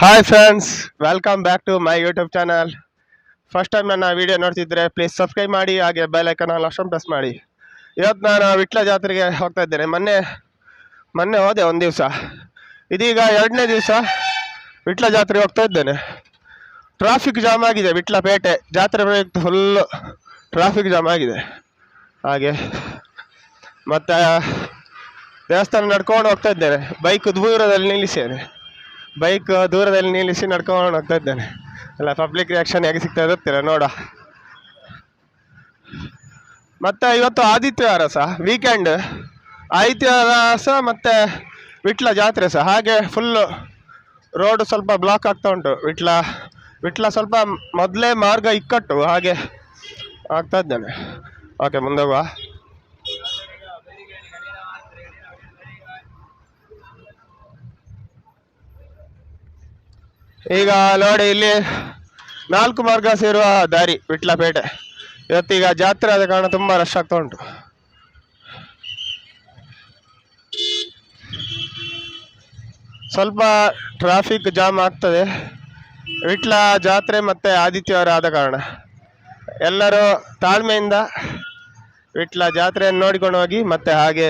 Hi friends welcome back to my YouTube channel first time ನನ್ನ video ನೋಡ್ತಿದ್ರೆ please subscribe ಮಾಡಿ, ಹಾಗೆ bell icon ಅಷ್ಟೊಂದು ಪ್ರೆಸ್ ಮಾಡಿ. ಇವತ್ತು ನಾನು ವಿಟ್ಲ ಜಾತ್ರೆಗೆ ಹೋಗ್ತಾ ಇದ್ದೇನೆ. ಮೊನ್ನೆ ಮೊನ್ನೆ ಹೋದೆ ಒಂದು ದಿವಸ. ಇದೀಗ ಎರಡನೇ ದಿವಸ ವಿಟ್ಲ ಜಾತ್ರೆಗೆ ಹೋಗ್ತಾ ಇದ್ದೇನೆ. ಟ್ರಾಫಿಕ್ ಜಾಮ್ ಆಗಿದೆ ವಿಟ್ಲ ಪೇಟೆ. ಜಾತ್ರೆ ಪ್ರಯುಕ್ತ ಫುಲ್ಲು ಟ್ರಾಫಿಕ್ ಜಾಮ್ ಆಗಿದೆ. ಹಾಗೆ, ಮತ್ತು, ದೇವಸ್ಥಾನ ನಡ್ಕೊಂಡು ಹೋಗ್ತಾ ಇದ್ದೇನೆ. ಬೈಕ್ ದೂರದಲ್ಲಿ ನಿಲ್ಲಿಸಿದ್ದೇನೆ. ಬೈಕ್ ದೂರದಲ್ಲಿ ನಿಲ್ಲಿಸಿ ನಡ್ಕೊಂಡು ಹೋಗ್ತಾ ಇದ್ದೇನೆ. ಅಲ್ಲ ಪಬ್ಲಿಕ್ ರಿಯಾಕ್ಷನ್ ಹೇಗೆ ಸಿಗ್ತಾ ಇರುತ್ತೀರ ನೋಡ. ಮತ್ತೆ ಇವತ್ತು ಆದಿತ್ಯವಾರ ಸಹ ವೀಕೆಂಡ್ ಆದಿತ್ಯವಾರ ಸಹ ಮತ್ತೆ ವಿಟ್ಲ ಜಾತ್ರೆ ಸಹ, ಹಾಗೆ ಫುಲ್ಲು ರೋಡ್ ಸ್ವಲ್ಪ ಬ್ಲಾಕ್ ಆಗ್ತಾ ಉಂಟು. ವಿಟ್ಲ ವಿಟ್ಲ ಸ್ವಲ್ಪ ಮೊದಲೇ ಮಾರ್ಗ ಇಕ್ಕಟ್ಟು, ಹಾಗೆ ಆಗ್ತಾ ಇದ್ದೇನೆ. ಓಕೆ ಮುಂದೆ ಈಗ ನೋಡಿ, ಇಲ್ಲಿ ನಾಲ್ಕು ಮಾರ್ಗ ಸೇರುವ ದಾರಿ, ವಿಟ್ಲಪೇಟೆ. ಇವತ್ತೀಗ ಜಾತ್ರೆ ಆದ ಕಾರಣ ತುಂಬ ರಶ್ ಆಗ್ತಾ ಉಂಟು. ಸ್ವಲ್ಪ ಟ್ರಾಫಿಕ್ ಜಾಮ್ ಆಗ್ತದೆ. ವಿಟ್ಲ ಜಾತ್ರೆ ಮತ್ತು ಆದಿತ್ಯವಾರ ಆದ ಕಾರಣ. ಎಲ್ಲರೂ ತಾಳ್ಮೆಯಿಂದ ವಿಟ್ಲ ಜಾತ್ರೆಯನ್ನು ನೋಡಿಕೊಂಡು ಹೋಗಿ ಮತ್ತೆ ಹಾಗೆ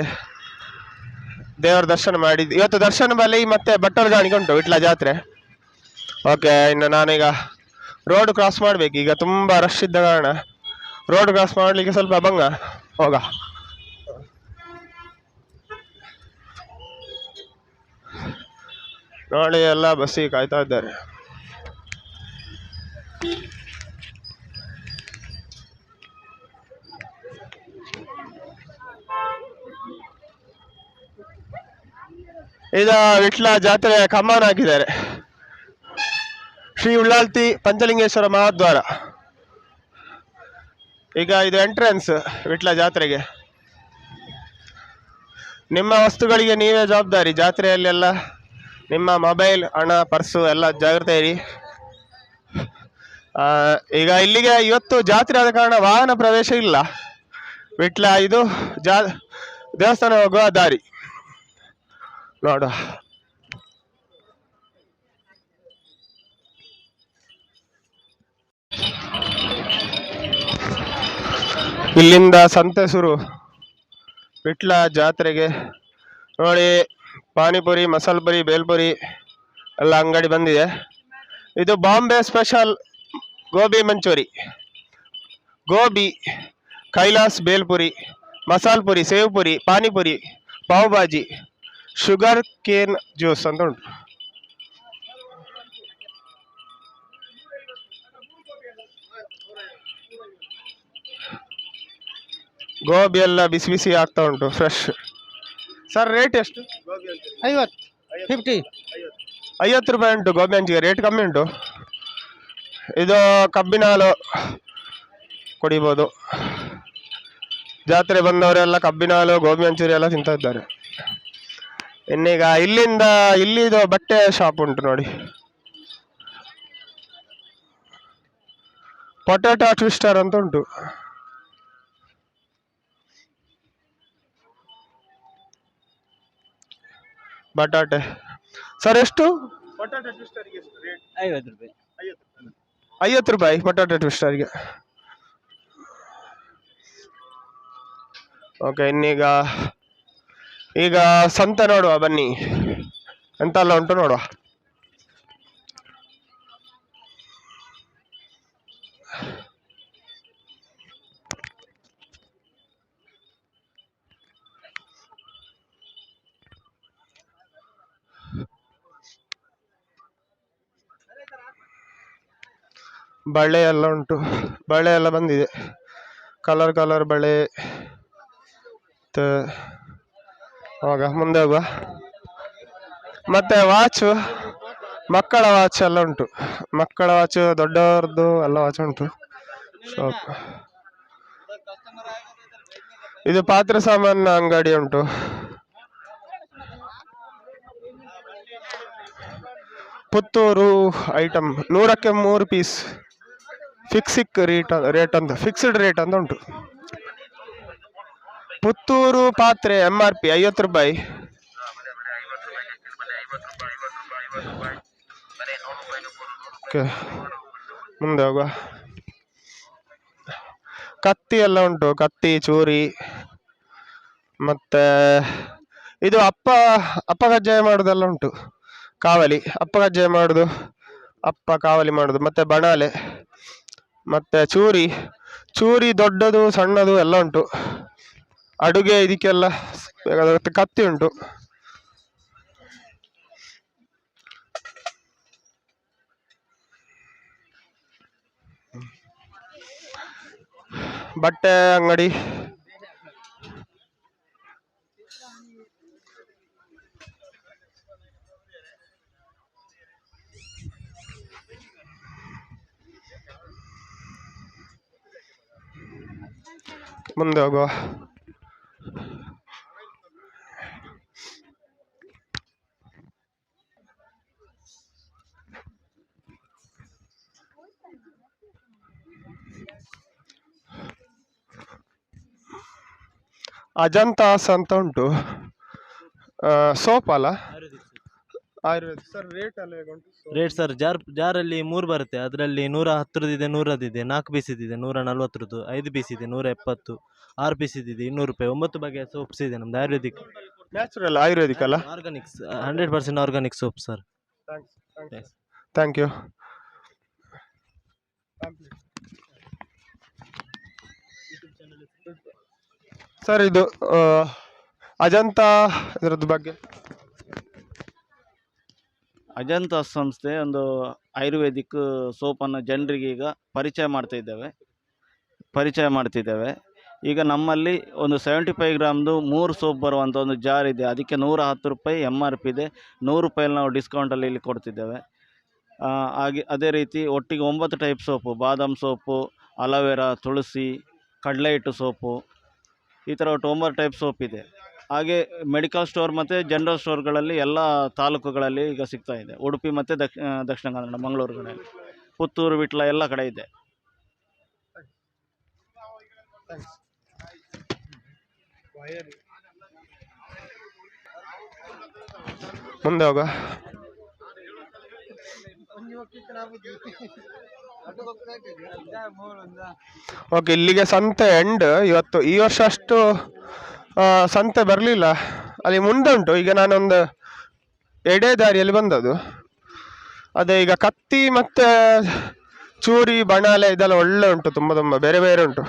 ದೇವರ ದರ್ಶನ ಮಾಡಿದ್ದು ಇವತ್ತು ದರ್ಶನ ಬಲಿ ಮತ್ತೆ ಬಟ್ಟಲಗಾಣಿಗೆ ಉಂಟು ವಿಟ್ಲ ಜಾತ್ರೆ. ಓಕೆ ಇನ್ನು ನಾನೀಗ ರೋಡ್ ಕ್ರಾಸ್ ಮಾಡಬೇಕು. ಈಗ ತುಂಬ ರಶ್ ಇದ್ದ ಕಾರಣ ರೋಡ್ ಕ್ರಾಸ್ ಮಾಡಲಿಕ್ಕೆ ಸ್ವಲ್ಪ ಭಂಗ. ಹೋಗ. ನೋಡಿ, ಎಲ್ಲ ಬಸ್ಸಿಗೆ ಕಾಯ್ತಾ ಇದ್ದಾರೆ. ಇದು ವಿಟ್ಲ ಜಾತ್ರೆ ಕಮಾನ್ ಹಾಕಿದ್ದಾರೆ. ಶ್ರೀ ಉಳ್ಳಾಲ್ತಿ ಪಂಚಲಿಂಗೇಶ್ವರ ಮಹಾದ್ವಾರ. ಈಗ ಇದು ಎಂಟ್ರೆನ್ಸ್ ವಿಟ್ಲ ಜಾತ್ರೆಗೆ. ನಿಮ್ಮ ವಸ್ತುಗಳಿಗೆ ನೀವೇ ಜವಾಬ್ದಾರಿ. ಜಾತ್ರೆಯಲ್ಲೆಲ್ಲ ನಿಮ್ಮ ಮೊಬೈಲ್ ಹಣ ಪರ್ಸು ಎಲ್ಲ ಜಾಗ್ರತೆ ಇರಿ. ಈಗ ಇಲ್ಲಿಗೆ ಇವತ್ತು ಜಾತ್ರೆ ಆದ ಕಾರಣ ವಾಹನ ಪ್ರವೇಶ ಇಲ್ಲ. ವಿಟ್ಲ ಇದು ಜಾ ದೇವಸ್ಥಾನ ಹೋಗುವ ದಾರಿ. ನೋಡುವ. ಇಲ್ಲಿಂದ ಸಂತೆ ಶುರು ವಿಟ್ಲ ಜಾತ್ರೆಗೆ ನೋಡಿ ಪಾನಿಪುರಿ ಮಸಾಲೆ ಪುರಿ ಬೇಲ್ಪುರಿ ಎಲ್ಲ ಅಂಗಡಿ ಬಂದಿದೆ. ಇದು Bombay special gobi manchuri. Gobi, Kailas bhelpuri masal puri sev puri panipuri, pav bhaji, sugar cane juice ಅಂತ ಉಂಟು. ಗೋಬಿ ಎಲ್ಲ ಬಿಸಿ ಬಿಸಿ ಆಗ್ತಾ ಉಂಟು ಫ್ರೆಶ್ ಸರ್ ರೇಟ್ ಎಷ್ಟು? ಐವತ್ತು. ಫಿಫ್ಟಿ ಐವತ್ತು ರೂಪಾಯಿ ಉಂಟು ಗೋಬಿ ಹಂಚಿಗೆ ರೇಟ್ ಕಮ್ಮಿ ಉಂಟು. ಇದು ಕಬ್ಬಿನ ಹಾಲು ಕುಡಿಬೋದು. ಜಾತ್ರೆ ಬಂದವರೆಲ್ಲ ಕಬ್ಬಿನ ಹಾಲು ಗೋಬಿ ಮಂಚೂರಿ ಎಲ್ಲ ತಿಂತಾ ಇದ್ದಾರೆ. ಇನ್ನೀಗ ಇಲ್ಲಿಂದ ಇಲ್ಲಿದು ಬಟ್ಟೆ ಶಾಪ್ ಉಂಟು ನೋಡಿ. ಪೊಟ್ಯಾಟೊ ಟ್ವಿಸ್ಟರ್ ಅಂತ ಉಂಟು. ಬಟಾಟೆ. ಸರ್ ಎಷ್ಟು? ಬಟಾಟೆ ಟ್ವಿಸ್ಟರ್ಗೆ ಎಷ್ಟು ರೇಟ್ ಐವತ್ತು ರೂಪಾಯಿ. ಐವತ್ತು ರೂಪಾಯಿ ಬಟಾಟೆ ಟ್ವಿಸ್ಟರ್ಗೆ ಓಕೆ ಇನ್ನೀಗ ಈಗ ಸಂತೆ ನೋಡುವ ಬನ್ನಿ. ಎಂತೆಲ್ಲ ಉಂಟು ನೋಡುವ. ಬಳೆ ಎಲ್ಲ ಉಂಟು. ಬಳೆ ಎಲ್ಲ ಬಂದಿದೆ. ಕಲರ್ ಕಲರ್ ಬಳೆ ಮತ್ತು ಆವಾಗ ಮುಂದೆ ಹೋಗುವ. ಮತ್ತು ವಾಚು ಮಕ್ಕಳ ವಾಚ್ ಎಲ್ಲ ಉಂಟು. ಮಕ್ಕಳ ವಾಚು ದೊಡ್ಡವರದ್ದು ಎಲ್ಲ ವಾಚ್ ಉಂಟು. ಶಾಪ್ ಇದು ಪಾತ್ರೆ ಸಾಮಾನ ಅಂಗಡಿ ಉಂಟು. ಪುತ್ತೂರು ಐಟಮ್ ನೂರಕ್ಕೆ ಮೂರು ಪೀಸ್ ಫಿಕ್ಸಿಕ್ ರೇಟ್ ರೇಟ್ ಅಂತ ಫಿಕ್ಸ್ಡ್ ರೇಟ್ ಅಂತ ಉಂಟು. ಪುತ್ತೂರು ಪಾತ್ರೆ ಎಂ ಆರ್ ಪಿ ಐವತ್ತು ರೂಪಾಯಿ. ಮುಂದೆ ಹೋಗುವ. ಕತ್ತಿ ಎಲ್ಲ ಉಂಟು, ಕತ್ತಿ, ಚೂರಿ, ಮತ್ತೆ ಇದು ಅಪ್ಪ ಅಪ್ಪ ಕಜ್ಜಾಯ ಮಾಡುದೆಲ್ಲ ಉಂಟು, ಕಾವಲಿ. ಅಪ್ಪ ಕಜ್ಜಾಯ ಮಾಡುದು, ಅಪ್ಪ ಕಾವಲಿ ಮಾಡುದು, ಮತ್ತೆ ಬಣಾಲೆ. ಮತ್ತೆ ಚೂರಿ ಚೂರಿ ದೊಡ್ಡದು ಸಣ್ಣದು ಎಲ್ಲ ಉಂಟು. ಅಡುಗೆ ಇದಕ್ಕೆಲ್ಲ ಕತ್ತಿ ಉಂಟು. ಬಟ್ಟೆ ಅಂಗಡಿ. ಮುಂದೆ ಹೋಗುವ ಅಜಂತಾಸ್ ಅಂತ ಉಂಟು ಸೋಪ್ ಅಲ್ಲ ಆಯುರ್ವೇದ. ಸರ್ ರೇಟ್ ಎಲ್ಲ ಹೇಗೆ ಉಂಟು? ರೇಟ್ ಸರ್ ಜಾರ್ ಜಾರಲ್ಲಿ ಮೂರು ಬರುತ್ತೆ. ಅದರಲ್ಲಿ ನೂರ ಹತ್ತರದಿದೆ ನೂರದಿದೆ ನಾಲ್ಕು ಪೀಸ್ ಇದೆ ನೂರ ನಲ್ವತ್ತರದ್ದು ಐದು ಪೀಸ್ ಇದೆ ನೂರ ಎಪ್ಪತ್ತು ಆರು ಪೀಸ್ ಇದೆ ಇನ್ನೂರು ರೂಪಾಯಿ. ಒಂಬತ್ತು ಬಗೆಯ ಸೋಪ್ಸ್ ಇದೆ ನಮ್ದು ಆಯುರ್ವೇದಿಕ್. ನ್ಯಾಚುರಲ್ ಆಯುರ್ವೇದಿಕ್ ಅಲ್ಲ? Organics hundred percent organic soap sir thank you sir ಇದು ಆ, ಅಜಂತಾ ಇದರದ್ದು ಬಗ್ಗೆ. ಅಜಂತ ಸಂಸ್ಥೆ ಒಂದು ಆಯುರ್ವೇದಿಕ್ ಸೋಪನ್ನು ಜನರಿಗೆ ಈಗ ಪರಿಚಯ ಮಾಡ್ತಾ ಇದ್ದೇವೆ ಪರಿಚಯ ಮಾಡ್ತಿದ್ದೇವೆ. ಈಗ ನಮ್ಮಲ್ಲಿ ಒಂದು ಸೆವೆಂಟಿ ಫೈವ್ ಗ್ರಾಮ್ದು ಮೂರು ಸೋಪ್ ಬರುವಂಥ ಒಂದು ಜಾರ್ ಇದೆ. ಅದಕ್ಕೆ ನೂರ ಹತ್ತು ರೂಪಾಯಿ ಎಂ ಆರ್ ಪಿ ಇದೆ. ನೂರು ರೂಪಾಯಲ್ಲಿ ನಾವು ಡಿಸ್ಕೌಂಟಲ್ಲಿ ಇಲ್ಲಿ ಕೊಡ್ತಿದ್ದೇವೆ. ಹಾಗೆ ಅದೇ ರೀತಿ ಒಟ್ಟಿಗೆ ಒಂಬತ್ತು ಟೈಪ್ ಸೋಪು, ಬಾದಾಮ್ ಸೋಪು, ಅಲೋವೆರಾ, ತುಳಸಿ, ಕಡಲೆ ಹಿಟ್ಟು ಸೋಪು ಈ ಥರ ಒಟ್ಟು ಒಂಬತ್ತು ಟೈಪ್ ಸೋಪ್ ಇದೆ. ಹಾಗೆ ಮೆಡಿಕಲ್ ಸ್ಟೋರ್ ಮತ್ತು ಜನರಲ್ ಸ್ಟೋರ್ಗಳಲ್ಲಿ ಎಲ್ಲ ತಾಲೂಕುಗಳಲ್ಲಿ ಈಗ ಸಿಗ್ತಾ ಇದೆ. ಉಡುಪಿ ಮತ್ತು ದಕ್ಷ ದಕ್ಷಿಣ ಕನ್ನಡ, ಮಂಗಳೂರು ಕಡೆ. ಪುತ್ತೂರು, ವಿಟ್ಲ ಎಲ್ಲ ಕಡೆ ಇದೆ. ಮುಂದೆ ಹೋಗ. ಓಕೆ ಇಲ್ಲಿಗೆ ಸಂತೆ ಎಂಡ್ ಇವತ್ತು ಈ ವರ್ಷ ಅಷ್ಟು ಸಂತೆ ಬರಲಿಲ್ಲ. ಅಲ್ಲಿ ಮುಂದೆ ಉಂಟು. ಈಗ ನಾನೊಂದು ಎಡೆ ದಾರಿಯಲ್ಲಿ ಬಂದದ್ದು. ಅದೇ ಈಗ ಕತ್ತಿ ಮತ್ತೆ ಚೂರಿ ಬಣಾಲೆ ಇದೆಲ್ಲ ಒಳ್ಳೆ ಉಂಟು. ತುಂಬ ತುಂಬ ಬೇರೆ ಬೇರೆ ಉಂಟು.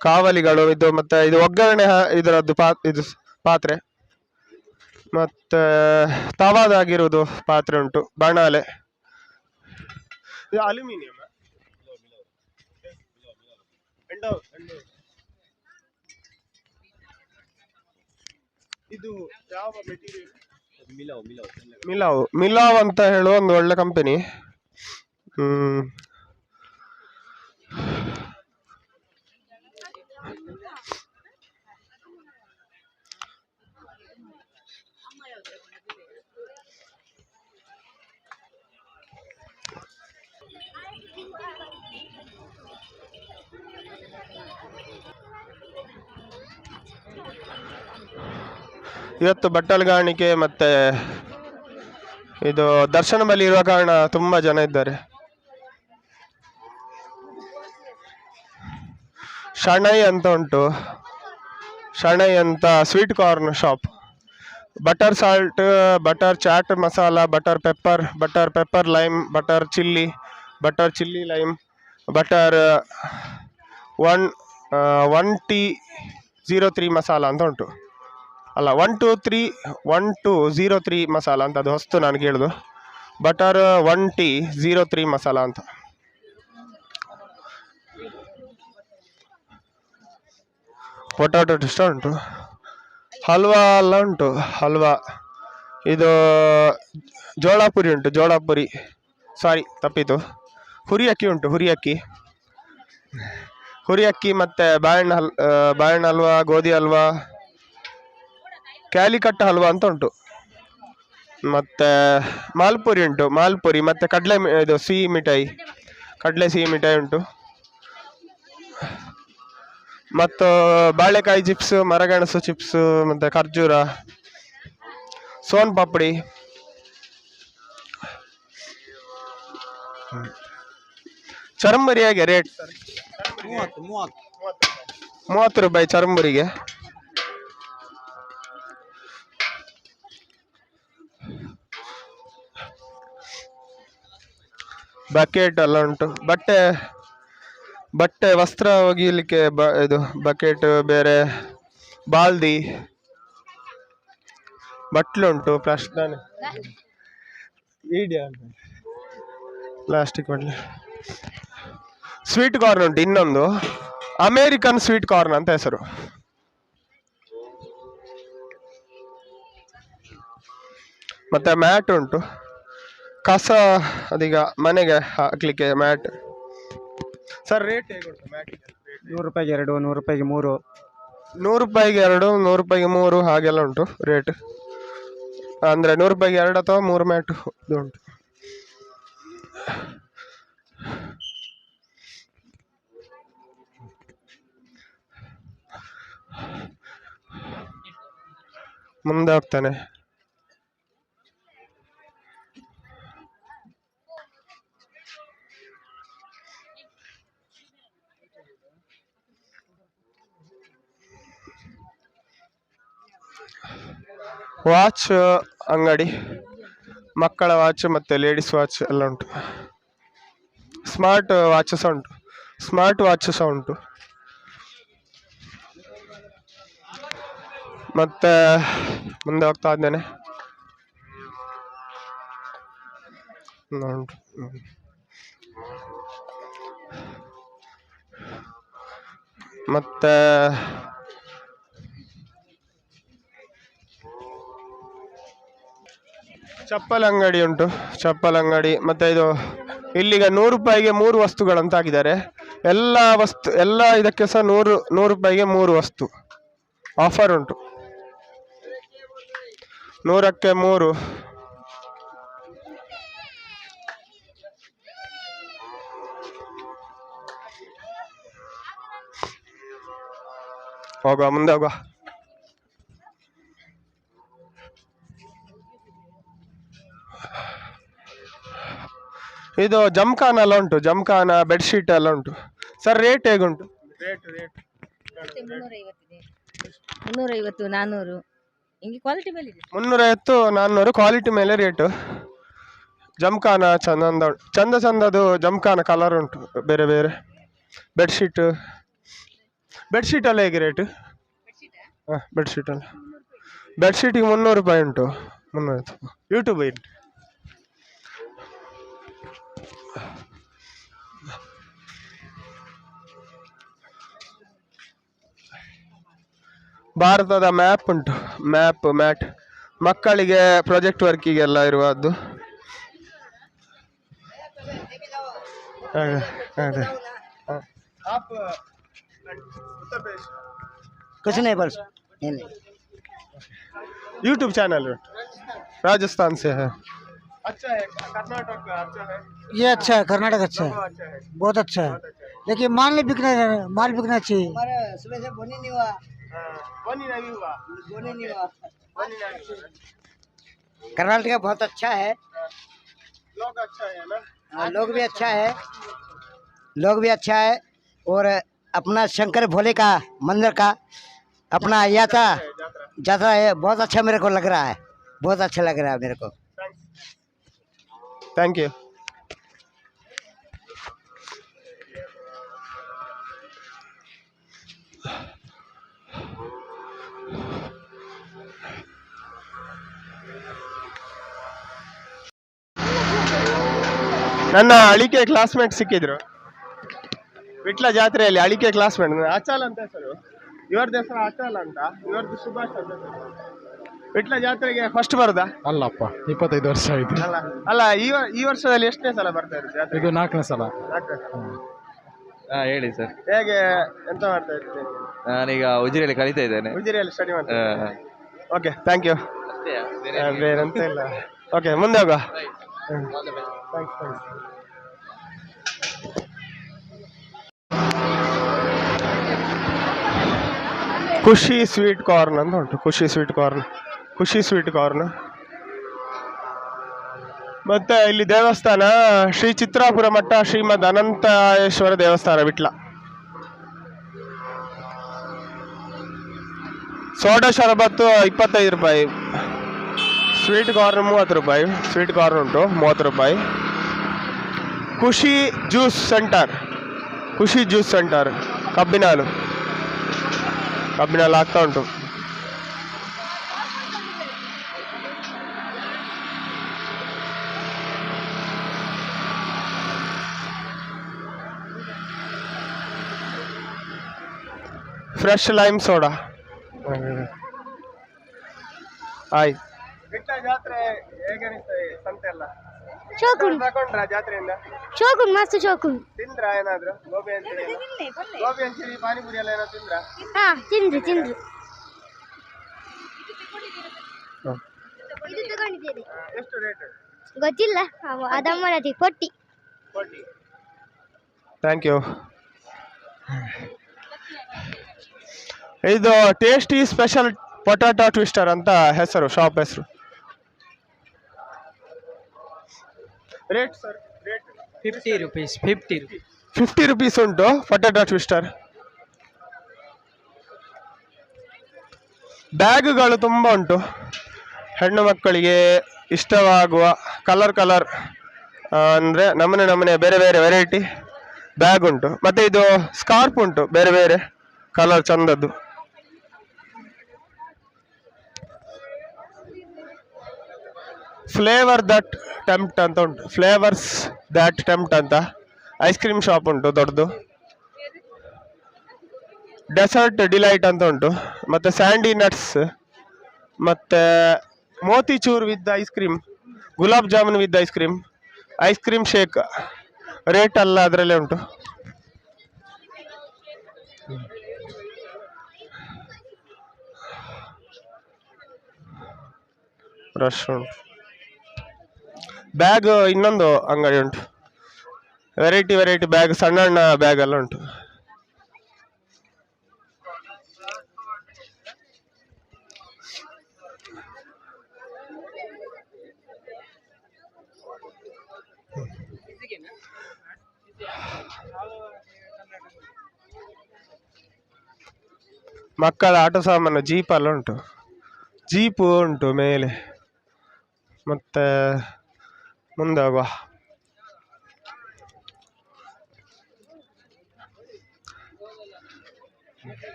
ಕಾವಲಿಗಳು, ಇದು ಮತ್ತೆ ಇದು ಒಗ್ಗರಣೆ ಇದರದ್ದು ಪಾ ಇದು ಪಾತ್ರೆ. ಮತ್ತೆ ತವಾದಾಗಿರುವುದು ಪಾತ್ರೆ ಉಂಟು. ಬಣಾಲೆ ಇದು ಅಲ್ಯೂಮಿನಿಯಂ. ಇದು ಯಾವ ಮೆಟೀರಿಯಲ್ ಮಿಲಾವ್ ಮಿಲಾವ್ ಅಂತ ಹೇಳುವ ಒಂದು ಒಳ್ಳೆ ಕಂಪನಿ ಇವತ್ತು ಬಟ್ಟಲ್ಗಾಣಿಕೆ ಮತ್ತೆ ಇದು ದರ್ಶನ ಬಲಿ ಇರುವ ಕಾರಣ ತುಂಬಾ ಜನ ಇದ್ದಾರೆ. ಶಣೈ ಅಂತ ಉಂಟು. ಶಣೈ ಅಂತ sweet corn shop butter salt butter chaat masala butter pepper butter pepper lime butter chilli butter chilli lime butter one one T zero three masala ಅಂತ ಉಂಟು. ಅಲ್ಲ one two three one two zero three masala ಅಂತ ಅದು ಹೊಸ್ತು ನಾನು ಕೇಳಿದು butter one T zero three masala ಅಂತ. Potato test ಉಂಟು. ಹಲ್ವಾ ಅಲ್ಲ ಉಂಟು, ಹಲ್ವಾ. ಇದು ಜೋಳಪುರಿ ಉಂಟು, ಜೋಳಪುರಿ. ಸಾರಿ ತಪ್ಪಿತು. ಹುರಿ ಅಕ್ಕಿ ಉಂಟು ಹುರಿ ಅಕ್ಕಿ ಹುರಿ ಅಕ್ಕಿ ಮತ್ತು ಬಾಳೆಹಣ್ಣು ಹಲ್ ಬಾಳೆಹಣ್ಣು ಹಲ್ವಾ, ಗೋಧಿ ಹಲ್ವಾ. ಕ್ಯಾಲಿಕಟ್ ಹಲ್ವಾ ಅಂತ ಉಂಟು. ಮತ್ತೆ ಮಾಲ್ಪುರಿ ಉಂಟು. ಮಾಲ್ಪುರಿ ಮತ್ತೆ ಕಡಲೆ ಇದು ಸಿಹಿ ಮಿಠಾಯಿ. ಕಡಲೆ ಸಿಹಿ ಮಿಠಾಯಿ ಉಂಟು. ಮತ್ತು ಬಾಳೆಕಾಯಿ ಚಿಪ್ಸು ಮರಗೆಣಸು ಚಿಪ್ಸು ಮತ್ತು ಖರ್ಜೂರ ಸೋನ್ ಪಾಪಡಿ. ಚರಂಬರಿ ಹೇಗೆ ರೇಟ್ ಮೂವತ್ತು ರೂಪಾಯಿ ಚರಂಬರಿಗೆ. ಬಕೆಟ್ ಎಲ್ಲ ಉಂಟು. ಬಟ್ಟೆ ಬಟ್ಟೆ ವಸ್ತ್ರ ಒಗಿಲಿಕ್ಕೆ ಬ, ಇದು ಬಕೆಟ್ ಬೇರೆ, ಬಾಲ್ದಿ ಬಟ್ಲುಂಟು ಪ್ಲಾಸ್ಟಿಕ್ ಈಡಿಯಾ ಪ್ಲಾಸ್ಟಿಕ್ ಬಟ್ಲು. ಸ್ವೀಟ್ ಕಾರ್ನ್ ಉಂಟು, ಇನ್ನೊಂದು. ಅಮೇರಿಕನ್ ಸ್ವೀಟ್ ಕಾರ್ನ್ ಅಂತ ಹೆಸರು. ಮತ್ತೆ ಮ್ಯಾಟ್ ಉಂಟು. ಕಸ ಅದೀಗ ಮನೆಗೆ ಹಾಕ್ಲಿಕ್ಕೆ ಮ್ಯಾಟ್. ಸರ್ ರೇಟ್ ಹೇಗೆ ಉಂಟು ಮ್ಯಾಟ್ ನೂರು ರೂಪಾಯಿಗೆ ಎರಡು ನೂರು ರೂಪಾಯಿಗೆ ಮೂರು. ನೂರು ರೂಪಾಯಿಗೆ ಎರಡು ನೂರು ರೂಪಾಯಿಗೆ ಮೂರು ಹಾಗೆಲ್ಲ ಉಂಟು ರೇಟ್ ಅಂದರೆ ನೂರು ರೂಪಾಯಿಗೆ ಎರಡು ಅಥವಾ ಮೂರು ಮ್ಯಾಟ್ ಇದು ಉಂಟು. ಮುಂದೆ ಹೋಗ್ತಾನೆ. ವಾಚ್ ಅಂಗಡಿ. ಮಕ್ಕಳ ವಾಚ್ ಮತ್ತು ಲೇಡೀಸ್ ವಾಚ್ ಎಲ್ಲ ಉಂಟು. ಸ್ಮಾರ್ಟ್ ವಾಚ್ ಸಹ ಉಂಟು. ಸ್ಮಾರ್ಟ್ ವಾಚ್ ಸಹ ಉಂಟು. ಮತ್ತೆ, ಮುಂದೆ ಹೋಗ್ತಾ ಇದ್ದೇನೆ. ಉಂಟು. ಮತ್ತೆ ಚಪ್ಪಲ್ ಅಂಗಡಿ ಉಂಟು. ಚಪ್ಪಲ್ ಅಂಗಡಿ ಮತ್ತೆ ಇದು ಇಲ್ಲಿಗ ನೂರು ರೂಪಾಯಿಗೆ ಮೂರು ವಸ್ತುಗಳಂತ ಹಾಕಿದ್ದಾರೆ ಎಲ್ಲ ವಸ್ತು, ಎಲ್ಲ ಇದಕ್ಕೆ ಸಹ ನೂರು ನೂರು ರೂಪಾಯಿಗೆ ಮೂರು ವಸ್ತು. ಆಫರ್ ಉಂಟು. ನೂರಕ್ಕೆ ಮೂರು. ಹೋಗುವ, ಮುಂದೆ ಹೋಗುವ. ಇದು ಜಮ್ಖಾನ್ ಎಲ್ಲ ಉಂಟು ಜಮ್ಖಾನ ಬೆಡ್ಶೀಟ್ ಎಲ್ಲ ಉಂಟು. ಸರ್ ರೇಟ್ ಹೇಗುಂಟು? ರೇಟ್ ರೇಟ್ ಮುನ್ನೂರೈವತ್ತು ನಾನ್ನೂರು ಹಿಂಗೆ ಕ್ವಾಲಿಟಿ ಮೇಲೆ ಇದೆ. ಮುನ್ನೂರೈವತ್ತು ನಾನ್ನೂರು ಕ್ವಾಲಿಟಿ ಮೇಲೆ ರೇಟು ಜಮ್ಖಾನ ಚಂದ ಚಂದ ಚಂದದು ಜಮ್ಖಾನ ಕಲರ್ ಉಂಟು ಬೇರೆ ಬೇರೆ. ಬೆಡ್ಶೀಟ್ ಬೆಡ್ಶೀಟ್ ಎಲ್ಲ ಹೇಗೆ ರೇಟ್ ಹಾಂ ಬೆಡ್ಶೀಟ್ ಎಲ್ಲ ಬೆಡ್ಶೀಟಿಗೆ ಮುನ್ನೂರು ರೂಪಾಯಿ ಉಂಟು ಮುನ್ನೂರೈವತ್ತು. ಯೂಟ್ಯೂಬ್ ಉಂಟು ಭಾರತದ ಮ್ಯಾಪ್ ಉಂಟು ಮ್ಯಾಪ್ ಮ್ಯಾಟ್ ಮಕ್ಕಳಿಗೆ ಪ್ರಾಜೆಕ್ಟ್ ವರ್ಕಿಗೆಲ್ಲ ಇರುವದ್ದು ಅದೇ, ಅದೇ. ಹ. कुछ नहीं बस नहीं नहीं यूट्यूब चैनल है राजस्थान से है अच्छा है कर्नाटक अच्छा है ये अच्छा है कर्नाटक अच्छा है अच्छा है बहुत अच्छा है लेकिन माल नहीं बिकना माल बिकना चाहिए हाँ, बनी नहीं हुआ बनी नहीं हुआ कर्नाटक बहुत अच्छा है। लोग अच्छा है ना? हाँ, लोग भी अच्छा है। लोग भी अच्छा है और अपना शंकर भोले का मंदिर का अपना यात्रा जाता है। बहुत अच्छा मेरे को लग रहा है। बहुत अच्छा लग रहा है मेरे को। थैंक यू ನನ್ನ ಅಳಿಕೆ ಕ್ಲಾಸ್ಮೇಟ್ ಸಿಕ್ಕಿದ್ರು. ವಿಟ್ಲ ಜಾತ್ರೆಯಲ್ಲಿ ಅಳಿಕೆ ಕ್ಲಾಸ್ಮೇಟ್ ಅಚಲ್ ಅಂತ ಹೆಸರು. ಇವ್ರದ್ದು ಹೆಸರು ಅಚಲ್ ಅಂತ. ಇವ್ರದ್ದು ಸುಭಾಷ್ ಅಂತ ಹೆಸರು. ವಿಟ್ಲ ಜಾತ್ರೆಗೆ ಫಸ್ಟ್ ಬರುದಾ? ಅಲ್ಲಪ್ಪ ಇಪ್ಪತ್ತೈದು ವರ್ಷ ಆಯ್ತು. ಅಲ್ಲ ಅಲ್ಲ ಈ ಈ ವರ್ಷದಲ್ಲಿ ಎಷ್ಟನೇ ಸಲ ಬರ್ತಾ ಇರೋದು ಜಾತ್ರೆ? ಇದು ನಾಲ್ಕನೇ ಸಲ. ಹಾ ಹೇಳಿ ಸರ್. ಹೇಗೆ ಎಂತ ಮಾಡ್ತಾ ಇರ್ತೀರಿ ನಾನೀಗ ಉಜಿರೆಯಲ್ಲಿ ಕಲಿತಾ ಇದ್ದೇನೆ. ಉಜಿರಿಯಲ್ಲಿ ಸ್ಟಡಿ ಮಾಡ್ತಾ ಓಕೆ ಥ್ಯಾಂಕ್ ಯು ಬೇರೆ ಅಂತ ಇಲ್ಲ. ಓಕೆ ಮುಂದೆ ಹೋಗುವ. Thanks thanks Khushi sweet corn ಅಂತ ಉಂಟು, Khushi sweet corn. Khushi sweet corn. ಮತ್ತೆ ಇಲ್ಲಿ ದೇವಸ್ಥಾನ, ಶ್ರೀ ಚಿತ್ರಾಪುರ ಮಠ, ಶ್ರೀಮದ್ ಅನಂತೇಶ್ವರ ದೇವಸ್ಥಾನ, ವಿಟ್ಲ. ಸೋಡಾ ಶರಬತ್ತು ಇಪ್ಪತ್ತೈದು ರೂಪಾಯಿ. ಸ್ವೀಟ್ ಕಾರ್ನ್ ಮೂವತ್ತು ರೂಪಾಯಿ ಸ್ವೀಟ್ ಕಾರ್ನ್ ಉಂಟು ಮೂವತ್ತು ರೂಪಾಯಿ Khushi juice centre Khushi juice centre ಕಬ್ಬಿನ ಹಾಲು ಕಬ್ಬಿನ ಹಾಲು ಆಗ್ತಾ ಉಂಟು ಫ್ರೆಶ್ ಲೈಮ್ ಸೋಡಾ ಆಯ್ ಜಾತ್ರೆ ಹೇಗೆ ಸಂತೆ ಎಲ್ಲ? ಶೋಕುನ್. ತಗೊಂಡ್ರ ಜಾತ್ರೆಯಿಂದ? ಶೋಕುನ್ ಮಸ್ತ್ ಶೋಕುನ್. ತಿಂದ್ರ ಏನಾದ್ರು? ಗೋಬಿ ಅಂಚೂರಿ? ಗೋಬಿ ಅಂಚೂರಿ ಪಾನಿಪುರಿ ಎಲ್ಲ ಏನಾದ್ರು ತಿಂದ್ರ? ಹಾ ತಿಂದ್ರಿ ತಿಂದ್ರಿ ಇದು ತಗೊಂಡಿದ್ದೀರಿ ಎಷ್ಟು ರೇಟ್ ಗೊತ್ತಿಲ್ಲ ಅವ ಅದಮ್ಮನ ಹತ್ರ ಕೊಟ್ಟಿ. ಥ್ಯಾಂಕ್ ಯು ಇದು ಟೇಸ್ಟಿ ಸ್ಪೆಷಲ್ ಪೊಟ್ಯಾಟೊ ಟ್ವಿಸ್ಟರ್ ಅಂತ ಹೆಸರು ಶಾಪ್ ಹೆಸರು. Rate sir rate fifty rupees fifty rupees fifty rupees ಉಂಟು ಪೊಟ್ಯಾಟೊ ಟ್ವಿಸ್ಟರ್ ಬ್ಯಾಗುಗಳು ತುಂಬ ಉಂಟು. ಹೆಣ್ಣು ಮಕ್ಕಳಿಗೆ ಇಷ್ಟವಾಗುವ ಕಲರ್ ಕಲರ್ ಅಂದರೆ ನಮ್ಮನೆ ನಮ್ಮನೆ ಬೇರೆ ಬೇರೆ ವೆರೈಟಿ ಬ್ಯಾಗ್ ಉಂಟು. ಮತ್ತು ಇದು ಸ್ಕಾರ್ಪ್ ಉಂಟು ಬೇರೆ ಬೇರೆ ಕಲರ್ ಚಂದದ್ದು. ಫ್ಲೇವರ್ ದಟ್ ಟೆಂಪ್ಟ್ ಅಂತ ಉಂಟು. ಫ್ಲೇವರ್ಸ್ ದ್ಯಾಟ್ ಟೆಂಪ್ಟ್ ಅಂತ. ಐಸ್ ಕ್ರೀಮ್ ಶಾಪ್ ಉಂಟು ದೊಡ್ಡದು. ಡೆಸರ್ಟ್ ಡಿಲೈಟ್ ಅಂತ ಉಂಟು. ಮತ್ತು ಸ್ಯಾಂಡಿ ನಟ್ಸ್ ಮತ್ತು motichoor with ice cream gulab jamun with ice cream ice cream shake rate ಅಲ್ಲ ಅದರಲ್ಲೇ ಉಂಟು. ರಶ್ ಉಂಟು. ಬ್ಯಾಗ್ ಇನ್ನೊಂದು ಅಂಗಡಿ ಉಂಟು. ವೆರೈಟಿ ವೆರೈಟಿ ಬ್ಯಾಗ್ ಸಣ್ಣ ಸಣ್ಣ ಬ್ಯಾಗ್ ಎಲ್ಲ ಉಂಟು. ಮಕ್ಕಳ ಆಟ ಸಾಮಾನು ಜೀಪ್ ಎಲ್ಲ ಉಂಟು. ಜೀಪು ಉಂಟು ಮೇಲೆ. ಮತ್ತೆ ಮುಂದೆ ಹೋಗುವ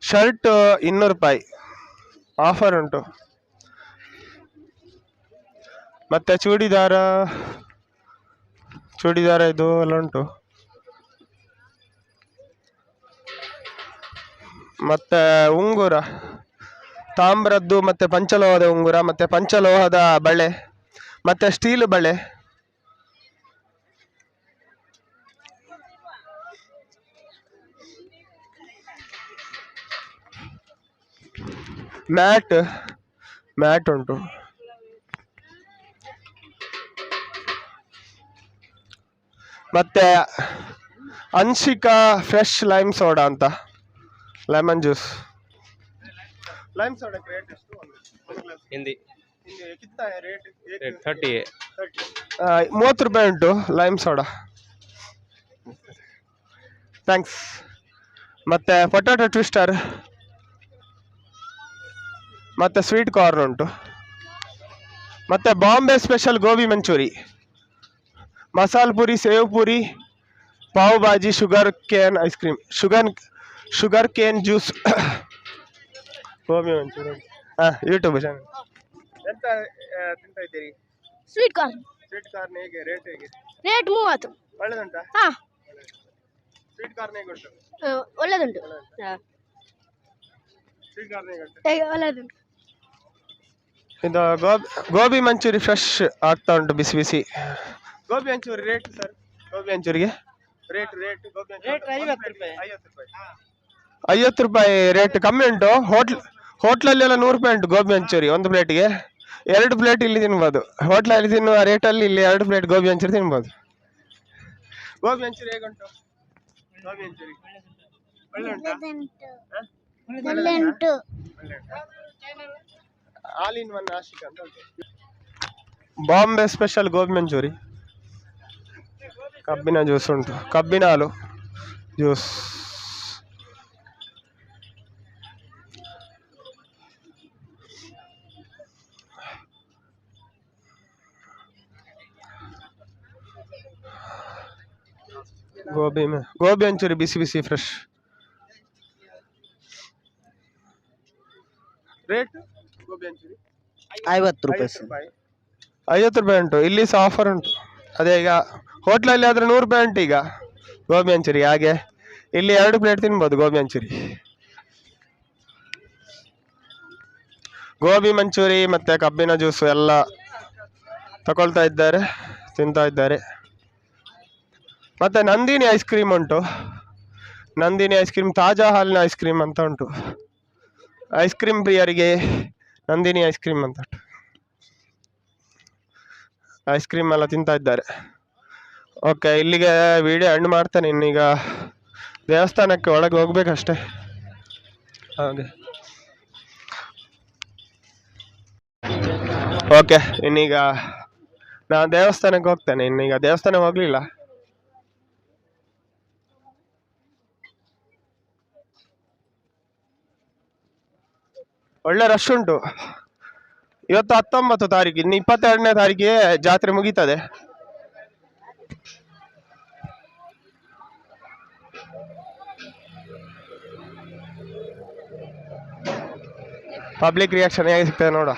ಶರ್ಟ್ ಇನ್ನೂರು ರೂಪಾಯಿ. ಆಫರ್ ಉಂಟು. ಮತ್ತೆ ಚೂಡಿದಾರ ಚೂಡಿದಾರ ಇದು ಎಲ್ಲ ಉಂಟು. ಮತ್ತೆ ಉಂಗುರ, ತಾಮ್ರದ್ದು ಮತ್ತೆ ಪಂಚಲೋಹದ ಉಂಗುರ, ಮತ್ತೆ ಪಂಚಲೋಹದ ಬಳೆ, ಮತ್ತೆ ಸ್ಟೀಲ್ ಬಳೆ. ಮ್ಯಾಟ್ ಮ್ಯಾಟ್ ಉಂಟು ಮತ್ತೆ ಅನ್ಶಿಕಾ ಫ್ರೆಶ್ ಲೈಮ್ ಸೋಡಾ ಅಂತ lemon juice lime soda rate ಎಷ್ಟು ಹಿಂದಿ ಕಿತ್ತಾ ರೇಟ್ ಥರ್ಟಿ ಮೂವತ್ತು ರೂಪಾಯಿ ಉಂಟು ಲೈಮ್ ಸೋಡಾ ಥ್ಯಾಂಕ್ಸ್ ಮತ್ತೆ ಪೊಟ್ಯಾಟೊ ಟ್ವಿಸ್ಟರ್ ಮತ್ತೆ ಸ್ವೀಟ್ ಕಾರ್ನ್ ಉಂಟು. ಮತ್ತೆ Bombay special gobi manchuri masala puri sev puri pav bhaji sugar cane ice cream sugar sugar cane juice gobi manchuri ಹಾಂ ಯೂಟ್ಯೂಬ್ ಚಾನಲ್ ಎಂತ ತಿಂತಾ ಇದ್ದೀರಿ? ಸ್ವೀಟ್ ಕಾರ್ನ್ ಸ್ವೀಟ್ ಕಾರ್ನ್ ಹೇಗೆ rate ಹೇಗೆ? Rate ಮೂವತ್ತು. ಒಳ್ಳೆದುಂಟಾ? ಹಾ. ಸ್ವೀಟ್ ಕಾರ್ನ್ ಹೇಗೆ ಉಂಟು? ಒಳ್ಳೆದುಂಟು. ಹಾ. ಸ್ವೀಟ್ ಕಾರ್ನ್ ಹೇಗೆ ಉಂಟು? ಹೇಗೆ ಒಳ್ಳೆದುಂಟು. ಇದು ಗೋಬಿ ಗೋಬಿ ಮಂಚೂರಿ ಫ್ರೆಶ್ ಆಗ್ತಾ ಉಂಟು ಬಿಸಿ ಬಿಸಿ. ಗೋಬಿ ಮಂಚೂರಿ ರೇಟ್ ಸರ್ ಗೋಬಿ ಮಂಚೂರಿಗೆ? ರೇಟ್ ರೇಟ್ ಗೋಬಿ ಐವತ್ತು ರೂಪಾಯಿ. ಐವತ್ತು ರೂಪಾಯಿ. ರೇಟ್ ಕಮ್ಮಿ ಉಂಟು. ಹೋಟ್ಲ್ ಹೋಟ್ಲಲ್ಲಿ ಎಲ್ಲ ನೂರು ರೂಪಾಯಿ ಉಂಟು ಗೋಬಿ ಮಂಚೂರಿ ಒಂದು ಪ್ಲೇಟಿಗೆ ಎರಡು ಪ್ಲೇಟ್ ಇಲ್ಲಿ ತಿನ್ಬೋದು. ಹೋಟ್ಲಲ್ಲಿ ತಿನ್ನುವ ರೇಟಲ್ಲಿ ಇಲ್ಲಿ ಎರಡು ಪ್ಲೇಟ್ ಗೋಬಿ ಮಂಚೂರಿ ತಿನ್ಬೋದು. ಗೋಬಿ ಮಂಚೂರಿ ಹೇಗುಂಟು ಗೋಬಿ ಮಂಚೂರಿ. ಒಳ್ಳೆ ಉಂಟಾ? ಒಳ್ಳೆ ಉಂಟು? ಆಲ್ ಇನ್ ಒನ್ ಆಶಿಕ್ ಅಂತ ಉಂಟು ಬಾಂಬೆ ಸ್ಪೆಷಲ್ ಗೋಬಿ ಮಂಚೂರಿ ಕಬ್ಬಿನ ಜ್ಯೂಸ್ ಉಂಟು ಕಬ್ಬಿನ ಹಾಲು ಜ್ಯೂಸ್ ಗೋಬಿ ಮೆ- ಗೋಬಿ ಮಂಚೂರಿ ಬಿಸಿ ಬಿಸಿ ಫ್ರೆಶ್ ರೇಟ್ ಗೋಬಿ ಮಂಚೂರಿ ಐವತ್ತು ರೂಪಾಯಿ ಐವತ್ತು ರೂಪಾಯಿ? ಐವತ್ತು ರೂಪಾಯಿ ಉಂಟು. ಇಲ್ಲಿ ಸಹ ಆಫರ್ ಉಂಟು. ಅದೇ ಈಗ ಹೋಟ್ಲಲ್ಲಿ ಆದರೆ ನೂರು ರೂಪಾಯಿ ಉಂಟು ಈಗ. ಗೋಬಿ ಮಂಚೂರಿ ಹಾಗೆ. ಇಲ್ಲಿ ಎರಡು ಪ್ಲೇಟ್ ತಿನ್ಬೋದು ಗೋಬಿ ಮಂಚೂರಿ ಗೋಬಿ ಮಂಚೂರಿ ಮತ್ತೆ ಕಬ್ಬಿನ ಜ್ಯೂಸು ಎಲ್ಲ ತಗೊಳ್ತಾ ಇದ್ದಾರೆ ತಿಂತಾ ಇದ್ದಾರೆ. ಮತ್ತೆ ನಂದಿನಿ ಐಸ್ ಕ್ರೀಮ್ ಉಂಟು. ನಂದಿನಿ ಐಸ್ ಕ್ರೀಮ್ ತಾಜಾ ಹಾಲಿನ ಐಸ್ ಕ್ರೀಮ್ ಅಂತ ಉಂಟು. ಐಸ್ ಕ್ರೀಮ್ ಪ್ರಿಯರಿಗೆ ನಂದಿನಿ ಐಸ್ ಕ್ರೀಮ್ ಅಂತ. ಐಸ್ ಕ್ರೀಮ್ ಎಲ್ಲ ತಿಂತಾ ಇದ್ದಾರೆ. ಓಕೆ ಇಲ್ಲಿಗೆ ವಿಡಿಯೋ ಎಂಡ್ ಮಾಡ್ತೇನೆ ಇನ್ನೀಗ. ದೇವಸ್ಥಾನಕ್ಕೆ ಒಳಗೆ ಹೋಗ್ಬೇಕಷ್ಟೆ. ಹಾಗೆ. ಓಕೆ ಇನ್ನೀಗ ನಾನು ದೇವಸ್ಥಾನಕ್ಕೆ ಹೋಗ್ತೇನೆ. ಇನ್ನೀಗ ದೇವಸ್ಥಾನಕ್ಕೆ ಹೋಗ್ಲಿಲ್ಲ. ಒಳ್ಳೆ ರಶ್ ಉಂಟು. ಇವತ್ತು ಹತ್ತೊಂಬತ್ತು ತಾರೀಕು, ಇನ್ನು ಇಪ್ಪತ್ತೆರಡನೇ ತಾರೀಕಿಗೆ ಜಾತ್ರೆ ಮುಗೀತದೆ. ಪಬ್ಲಿಕ್ ರಿಯಾಕ್ಷನ್ ಹೇಗೆ ಸಿಗ್ತದೆ ನೋಡ.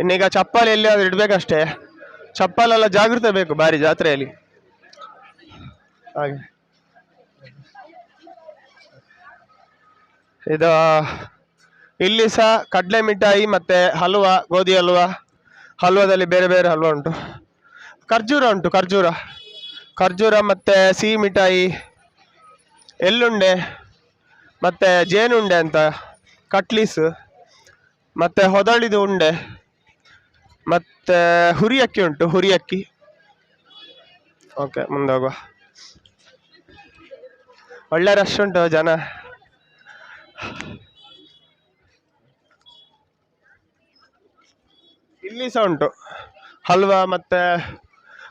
ಇನ್ನೀಗ ಚಪ್ಪಲಿ ಎಲ್ಲಿ ಆದ್ರೂ ಇಡ್ಬೇಕಷ್ಟೇ. ಚಪ್ಪಲೆಲ್ಲ ಜಾಗೃತೆ ಬೇಕು ಬಾರಿ ಜಾತ್ರೆಯಲ್ಲಿ. ಹಾಗೆ. ಇದು ಇಲ್ಲಿ ಸಹ ಕಡಲೆ ಮಿಠಾಯಿ ಮತ್ತೆ ಹಲ್ವಾ, ಗೋಧಿ ಹಲ್ವ. ಹಲ್ವಾದಲ್ಲಿ ಬೇರೆ ಬೇರೆ ಹಲ್ವ ಉಂಟು. ಖರ್ಜೂರ ಉಂಟು, ಖರ್ಜೂರ. ಖರ್ಜೂರ ಮತ್ತೆ ಸಿಹಿ ಮಿಠಾಯಿ, ಎಳ್ಳುಂಡೆ ಮತ್ತೆ ಜೇನುಂಡೆ ಅಂತ, ಕಟ್ಲೀಸ್ ಮತ್ತೆ ಹೊದಳಿದು ಉಂಡೆ ಮತ್ತೆ ಹುರಿ ಅಕ್ಕಿ ಉಂಟು ಹುರಿ ಅಕ್ಕಿ ಓಕೆ ಮುಂದೋಗುವ ಒಳ್ಳೆ ರಶ್ ಉಂಟು ಜನ. ಇಲ್ಲಿ ಸಹ ಉಂಟು. ಹಲ್ವಾ ಮತ್ತೆ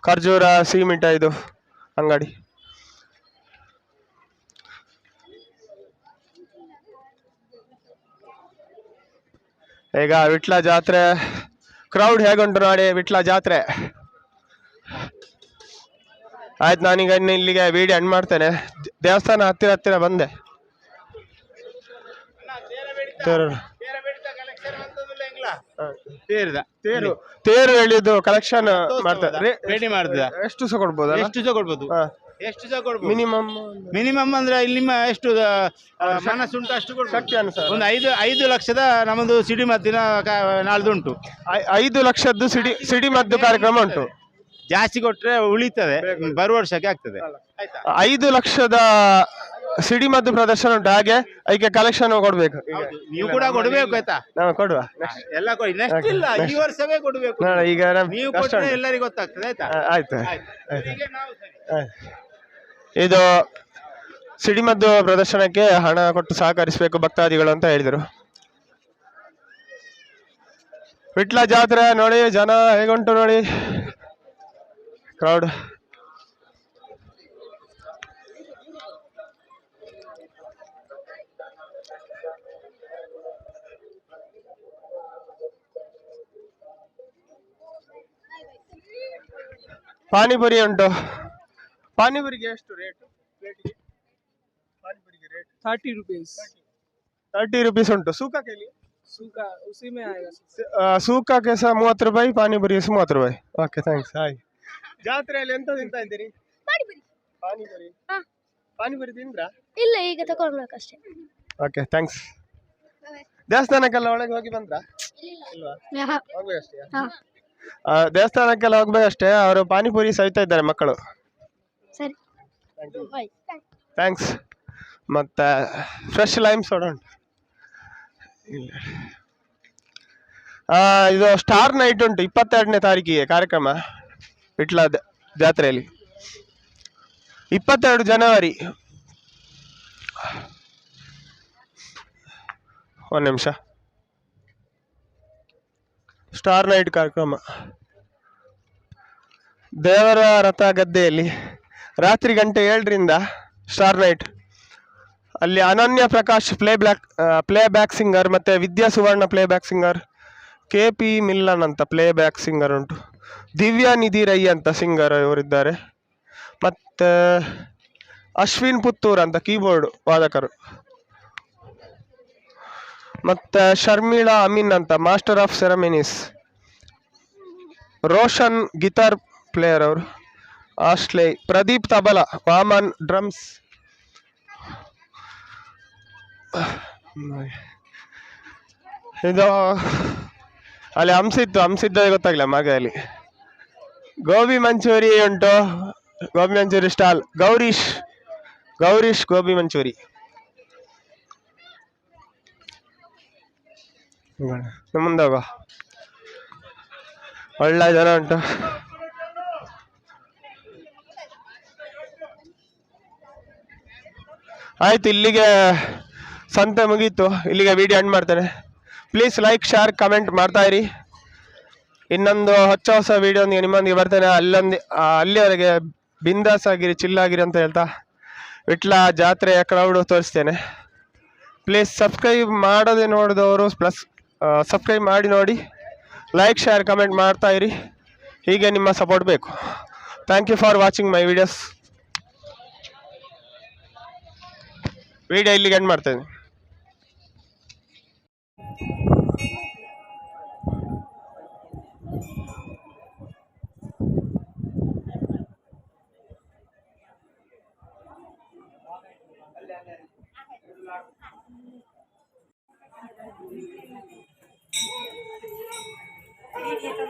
ಖರ್ಜೂರ ಸಿಹಿ ಇದು ಅಂಗಡಿ. ಈಗ ವಿಟ್ಲ ಜಾತ್ರೆ ಕ್ರೌಡ್ ಹೇಗುಂಟು ನೋಡಿ ವಿಟ್ಲ ಜಾತ್ರೆ. ಆಯ್ತು, ನಾನೀಗ ಇನ್ನು ಇಲ್ಲಿಗೆ ವಿಡಿಯೋ ಎಂಡ್ ಮಾಡ್ತೇನೆ. ದೇವಸ್ಥಾನ ಹತ್ತಿರ ಹತ್ತಿರ ಬಂದೆ. ತೇರು. ತೇರ್ದ. ತೇರು. ತೇರು ಎಳೆದು ಕಲೆಕ್ಷನ್ ಮಾಡ್ತಾರೆ ರೆಡಿ ಮಾಡ್ತದ? ಎಷ್ಟು ಸಹ ಕೊಡ್ಬೋದು ಎಷ್ಟು ಸಹ ಕೊಡ್ಬೋದು? ಎಷ್ಟು ಸಹ ಕೊಡ್ಬೋದು? ಮಿನಿಮಮ್ ಮಿನಿಮಮ್ ಅಂದ್ರೆ ಇಲ್ಲಿ ನಿಮ್ಮ ಎಷ್ಟು ಮನಸ್ಸುಂಟು ಅಷ್ಟು ಶಕ್ತಿ ಅನುಸಾರ. ಒಂದು ಐದು ಐದು ಲಕ್ಷದ ನಮ್ಮದು ಸಿಡಿ ಮದ್ದಿನ ನಾಳ್ದು ಉಂಟು. ಐದು ಲಕ್ಷದ್ದು ಸಿಡಿ ಸಿಡಿ ಮದ್ದು ಕಾರ್ಯಕ್ರಮ ಉಂಟು. ಜಾಸ್ತಿ ಕೊಟ್ರೆ ಉಳಿತದೆ ಬರುವ ವರ್ಷಕ್ಕೆ ಆಗ್ತದೆ. ಐದು ಲಕ್ಷದ ಸಿಡಿಮದ್ದು ಪ್ರದರ್ಶನ ಉಂಟು ಹಾಗೆ ಅದಕ್ಕೆ ಕಲೆಕ್ಷನ್ ಕೊಡ್ಬೇಕು. ನೀವು ಕೂಡ ಕೊಡ್ಬೇಕು ಆಯ್ತಾ? ನಾವು ಕೊಡುವ. ಎಲ್ಲ ಕೊಡಿ. ನೆಕ್ಸ್ಟ್ ಇಲ್ಲ ಈ ವರ್ಷವೇ ಕೊಡ್ಬೇಕು. ನೋಡ ಈಗ ನೀವು ಕೊಟ್ಟರೆ ಎಲ್ಲರಿಗೂ ಗೊತ್ತಾಗ್ತದೆ ಆಯ್ತಾ. ಆಯ್ತು. ಇದು ಸಿಡಿಮದ್ದು ಪ್ರದರ್ಶನಕ್ಕೆ ಹಣ ಕೊಟ್ಟು ಸಹಕರಿಸಬೇಕು ಭಕ್ತಾದಿಗಳು ಅಂತ ಹೇಳಿದರು. ವಿಟ್ಲ ಜಾತ್ರೆ ನೋಡಿ ಜನ ಹೇಗುಂಟು ನೋಡಿ. ಕ್ರೌಡ್ ಪಾನಿಪುರಿ ಉಂಟು. ಪಾನಿಪುರಿಗೆ ಎಷ್ಟು ರೇಟ್ ಪ್ಲೇಟಿಗೆ ಪಾನಿಪುರಿಗೆ rate thirty rupees thirty rupees ಉಂಟು. ಸೂಕಕ್ಕೆ ಸೂಕ ಉಸಿ ಮೇ ಸೂಕಕ್ಕೆ ಸಹ ಮೂವತ್ತು ರೂಪಾಯಿ ಪಾನಿಪುರಿ ಸಹ ಮೂವತ್ತು ರೂಪಾಯಿ. ಓಕೆ ಥ್ಯಾಂಕ್ಸ್ ಹಾಯ್ ಜಾತ್ರೆಯಲ್ಲಿ ಎಂತ ತಿಂತಾ ಇದ್ದೀರಿ? ಪಾನಿಪುರಿ. ತಿಂದ್ರ ಪಾನಿಪುರಿ ತಿಂದ್ರಾ? ಇಲ್ಲ ಈಗ ತಗೊಳ್ಬೇಕಷ್ಟೇ ಓಕೆ ಥ್ಯಾಂಕ್ಸ್ ದೇವಸ್ಥಾನಕ್ಕೆಲ್ಲ ಒಳಗೆ ಹೋಗಿ ಬಂದ್ರಾ? ಇಲ್ವಾ? ಹೋಗ್ಬೇಕಷ್ಟೇ? ದೇವಸ್ಥಾನಕ್ಕೆಲ್ಲ ಹೋಗ್ಬೇಕಷ್ಟೇ ಅವರು ಪಾನಿಪುರಿ ಸವಿತಾ ಇದ್ದಾರೆ ಮಕ್ಕಳು. ಸರಿ. ಥ್ಯಾಂಕ್ಸ್ ಮತ್ತೆ ಫ್ರೆಶ್ ಲೈಮ್ ಸೋಡಾ ಉಂಟು. ಇದು ಸ್ಟಾರ್ ನೈಟ್ ಉಂಟು. ಇಪ್ಪತ್ತೆರಡನೇ ತಾರೀಕಿಗೆ ಕಾರ್ಯಕ್ರಮ. ವಿಟ್ಲ ಜಾತ್ರೆಯಲ್ಲಿ. ಇಪ್ಪತ್ತೆರಡು ಜನವರಿ. ಒಂದು ನಿಮಿಷ. ಸ್ಟಾರ್ ನೈಟ್ ಕಾರ್ಯಕ್ರಮ. ದೇವರ ರಥ ಗದ್ದೆಯಲ್ಲಿ ರಾತ್ರಿ ಗಂಟೆ ಏಳರಿಂದ ಸ್ಟಾರ್ ನೈಟ್ ಅಲ್ಲಿ Ananya Prakash play black playback singer ಮತ್ತು Vidya Suvarna playback singer K P Millan ಅಂತ ಪ್ಲೇ ಬ್ಯಾಕ್ ಸಿಂಗರ್ ಉಂಟು. ದಿವ್ಯಾ ನಿಧಿ ರೈ ಅಂತ ಸಿಂಗರ್ ಇವರಿದ್ದಾರೆ. ಮತ್ತು ಅಶ್ವಿನ್ ಪುತ್ತೂರ್ ಅಂತ ಕೀಬೋರ್ಡ್ ವಾದಕರು. ಮತ್ತು ಶರ್ಮಿಳಾ ಅಮೀನ್ ಅಂತ master of ceremonies Roshan guitar player ಅವರು. ಆಸ್ಟ್ಲೇ ಪ್ರದೀಪ್ ತಬಲ ವಾಮನ್ ಡ್ರಮ್ಸ್ ಇದು, ಅಲ್ಲಿ ಹಂಸಿತ್ತು ಹಂಸಿದ್ದ ಗೊತ್ತಾಗಿಲ್ಲ ಮಗಲ್ಲಿ ಗೋಬಿ ಮಂಚೂರಿ ಉಂಟು. ಗೋಬಿ ಮಂಚೂರಿ ಸ್ಟಾಲ್ ಗೌರೀಶ್ ಗೌರೀಶ್ ಗೋಬಿ ಮಂಚೂರಿ. ಮುಂದೋಗ ಒಳ್ಳೆ ಜನ ಉಂಟು. ಆಯ್ತು, ಇಲ್ಲಿಗೆ ಸಂತೆ ಮುಗೀತು. ಇಲ್ಲಿಗೆ ವಿಡಿಯೋ ಎಂಡ್ ಮಾಡ್ತೇನೆ. ಪ್ಲೀಸ್ ಲೈಕ್ ಶೇರ್ ಕಮೆಂಟ್ ಮಾಡ್ತಾ ಇರಿ. ಇನ್ನೊಂದು ಹೊಚ್ಚ ಹೊಸ ವಿಡಿಯೋಂದಿಗೆ ನಿಮ್ಮೊಂದಿಗೆ ಬರ್ತೇನೆ. ಅಲ್ಲೊಂದು ಅಲ್ಲಿವರೆಗೆ ಬಿಂದಾಸ್ ಆಗಿರಿ ಚಿಲ್ಲಾಗಿರಿ ಅಂತ ಹೇಳ್ತಾ ವಿಟ್ಲ ಜಾತ್ರೆಯ ಕ್ರೌಡು ತೋರಿಸ್ತೇನೆ. ಪ್ಲೀಸ್ ಸಬ್ಸ್ಕ್ರೈಬ್ ಮಾಡದೆ ನೋಡಿದವರು ಪ್ಲಸ್ ಸಬ್ಸ್ಕ್ರೈಬ್ ಮಾಡಿ ನೋಡಿ. ಲೈಕ್ ಶೇರ್ ಕಮೆಂಟ್ ಮಾಡ್ತಾ ಇರಿ. ಹೀಗೆ ನಿಮ್ಮ ಸಪೋರ್ಟ್ ಬೇಕು. Thank you for watching my videos video ಇಲ್ಲಿಗೆ ಎಂಡ್ ಮಾಡ್ತೇನೆ ভিডিওটা